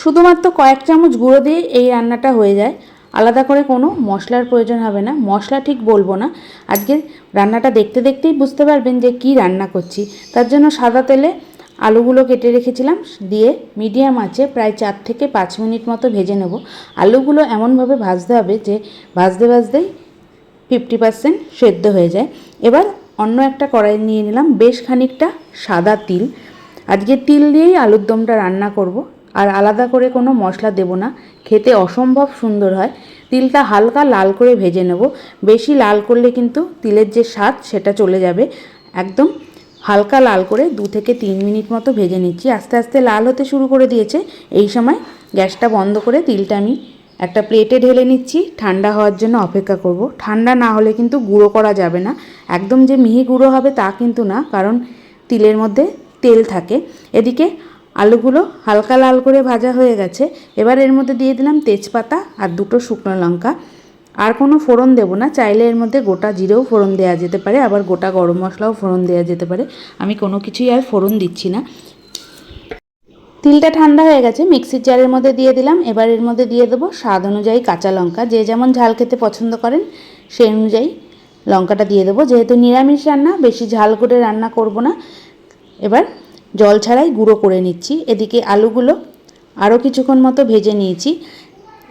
শুধুমাত্র কয়েক চামচ গুঁড়ো দিয়ে এই রান্নাটা হয়ে যায়। আলাদা করে কোনো মশলার প্রয়োজন হবে না। মশলা ঠিক বলব না। আজকে রান্নাটা দেখতে দেখতেই বুঝতে পারবেন যে কি রান্না করছি। তার জন্য সাদা তেলে আলুগুলো কেটে রেখেছিলাম। দিয়ে মিডিয়াম আছে প্রায় চার থেকে পাঁচ মিনিট মতো ভেজে নেব। আলুগুলো এমনভাবে ভাজতে হবে যে ভাজতে ভাজতেই ফিফটি পার্সেন্ট সেদ্ধ হয়ে যায়। এবার অন্য একটা কড়াই নিয়ে নিলাম বেশ খানিকটা সাদা তিল। আজকে তিল দিয়েই আলুর দমটা রান্না করব। আর আলাদা করে কোনো মশলা দেব না। খেতে অসম্ভব সুন্দর হয়। তিলটা হালকা লাল করে ভেজে নেব। বেশি লাল করলে কিন্তু তিলের যে স্বাদ সেটা চলে যাবে। একদম হালকা লাল করে দু থেকে তিন মিনিট মতো ভেজে নিচ্ছি। আস্তে আস্তে লাল হতে শুরু করে দিয়েছে। এই সময় গ্যাসটা বন্ধ করে তিলটা আমি একটা প্লেটে ঢেলে নিচ্ছি। ঠান্ডা হওয়ার জন্য অপেক্ষা করব। ঠান্ডা না হলে কিন্তু গুঁড়ো করা যাবে না। একদম যে মিহি গুঁড়ো হবে তা কিন্তু না, কারণ তিলের মধ্যে তেল থাকে। এদিকে আলুগুলো হালকা লাল করে ভাজা হয়ে গেছে। এবার এর মধ্যে দিয়ে দিলাম তেজপাতা আর দুটো শুকনো লঙ্কা। আর কোনো ফোড়ন দেবো না, চাইলে এর মধ্যে গোটা জিরেও ফোড়ন দেওয়া যেতে পারে, আবার গোটা গরম মশলাও ফোড়ন দেওয়া যেতে পারে। আমি কোনো কিছুই আর ফোড়ন দিচ্ছি না। তিলটা ঠান্ডা হয়ে গেছে, মিক্সির জারের মধ্যে দিয়ে দিলাম। এবার এর মধ্যে দিয়ে দেবো স্বাদ অনুযায়ী কাঁচা লঙ্কা। যে যেমন ঝাল খেতে পছন্দ করেন, সেই অনুযায়ী লঙ্কাটা দিয়ে দেবো। যেহেতু নিরামিষ রান্না, বেশি ঝাল করে রান্না করব না। এবার জল ছাড়াই গুঁড়ো করে নিচ্ছি। এদিকে আলুগুলো আরও কিছুক্ষণ মতো ভেজে নিয়েছি।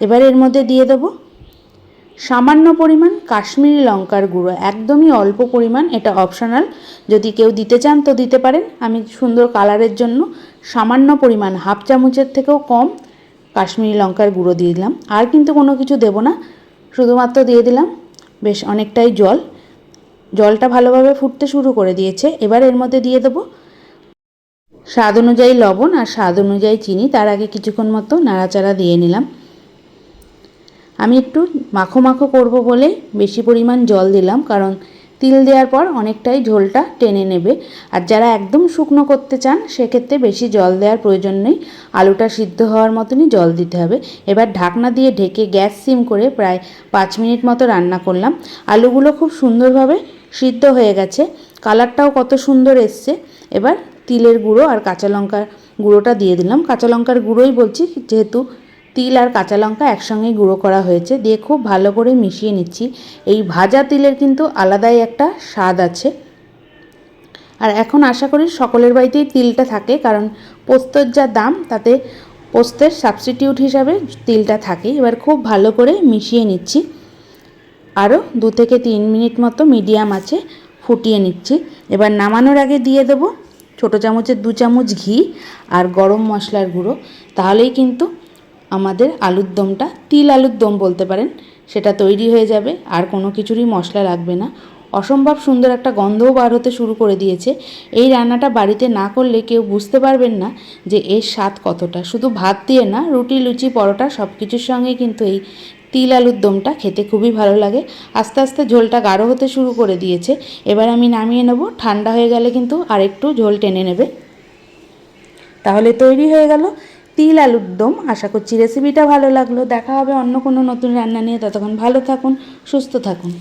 এবার এর মধ্যে দিয়ে দেবো সামান্য পরিমাণ কাশ্মীরি লঙ্কার গুঁড়ো। একদমই অল্প পরিমাণ, এটা অপশনাল যদি কেউ দিতে চান তো দিতে পারেন। আমি সুন্দর কালারের জন্য সামান্য পরিমাণ, হাফ চামচের থেকেও কম কাশ্মীরি লঙ্কার গুঁড়ো দিয়ে দিলাম। আর কিন্তু কোনো কিছু দেব না, শুধুমাত্র দিয়ে দিলাম বেশ অনেকটাই জল। জলটা ভালোভাবে ফুটতে শুরু করে দিয়েছে। এবার এর মধ্যে দিয়ে দেবো স্বাদ অনুযায়ী লবণ আর স্বাদ অনুযায়ী চিনি, তার আগে কিছুক্ষণ মতো নাড়াচাড়া দিয়ে নিলাম। আমি একটু মাখো মাখো করব বলে বেশি পরিমাণ জল দিলাম, কারণ তিল দেওয়ার পর অনেকটাই ঝোলটা টেনে নেবে। আর যারা একদম শুকনো করতে চান, সেক্ষেত্রে বেশি জল দেওয়ার প্রয়োজন নেই। আলুটা সিদ্ধ হওয়ার মতনই জল দিতে হবে। এবার ঢাকনা দিয়ে ঢেকে গ্যাস সিম করে প্রায় পাঁচ মিনিট মতো রান্না করলাম। আলুগুলো খুব সুন্দরভাবে সিদ্ধ হয়ে গেছে। কালারটাও কত সুন্দর এসছে। এবার তিলের গুঁড়ো আর কাঁচা লঙ্কার গুঁড়োটা দিয়ে দিলাম। কাঁচা লঙ্কার গুঁড়োই বলছি, যেহেতু তিল আর কাঁচা লঙ্কা একসঙ্গেই গুঁড়ো করা হয়েছে, দিয়ে খুব ভালো করে মিশিয়ে নিচ্ছি। এই ভাজা তিলের কিন্তু আলাদাই একটা স্বাদ আছে। আর এখন আশা করি সকলের বাড়িতেই তিলটা থাকে, কারণ পোস্তর যা দাম, তাতে পোস্তের সাবস্টিটিউট হিসাবে তিলটা থাকে এবার খুব ভালো করে মিশিয়ে নিচ্ছি। আরও দু থেকে তিন মিনিট মতো মিডিয়াম আছে, ফুটিয়ে নিচ্ছি। এবার নামানোর আগে দিয়ে দেবো ছোটো চামচের দু চামচ ঘি আর গরম মশলার গুঁড়ো। তাহলেই কিন্তু আমাদের আলুর দমটা, তিল আলুর দম বলতে পারেন, সেটা তৈরি হয়ে যাবে, আর কোনো কিছুরই মশলা লাগবে না। অসম্ভব সুন্দর একটা গন্ধও বার হতে শুরু করে দিয়েছে। এই রান্নাটা বাড়িতে না করলে কেউ বুঝতে পারবেন না যে এর স্বাদ কতটা। শুধু ভাত দিয়ে না, রুটি, লুচি, পরোটা সব কিছুর সঙ্গে কিন্তু এই তিল আলুর দমটা খেতে খুবই ভালো লাগে। আস্তে আস্তে ঝোলটা গাঢ় হতে শুরু করে দিয়েছে। এবার আমি নামিয়ে নেব। ঠান্ডা হয়ে গেলে কিন্তু আরেকটু ঝোল টেনে নেবে। তাহলে তৈরি হয়ে গেল তিল আলুর দম। আশা করছি রেসিপিটা ভালো লাগল। দেখা হবে অন্য কোনো নতুন রান্না নিয়ে। ততক্ষণ ভালো থাকুন, সুস্থ থাকুন।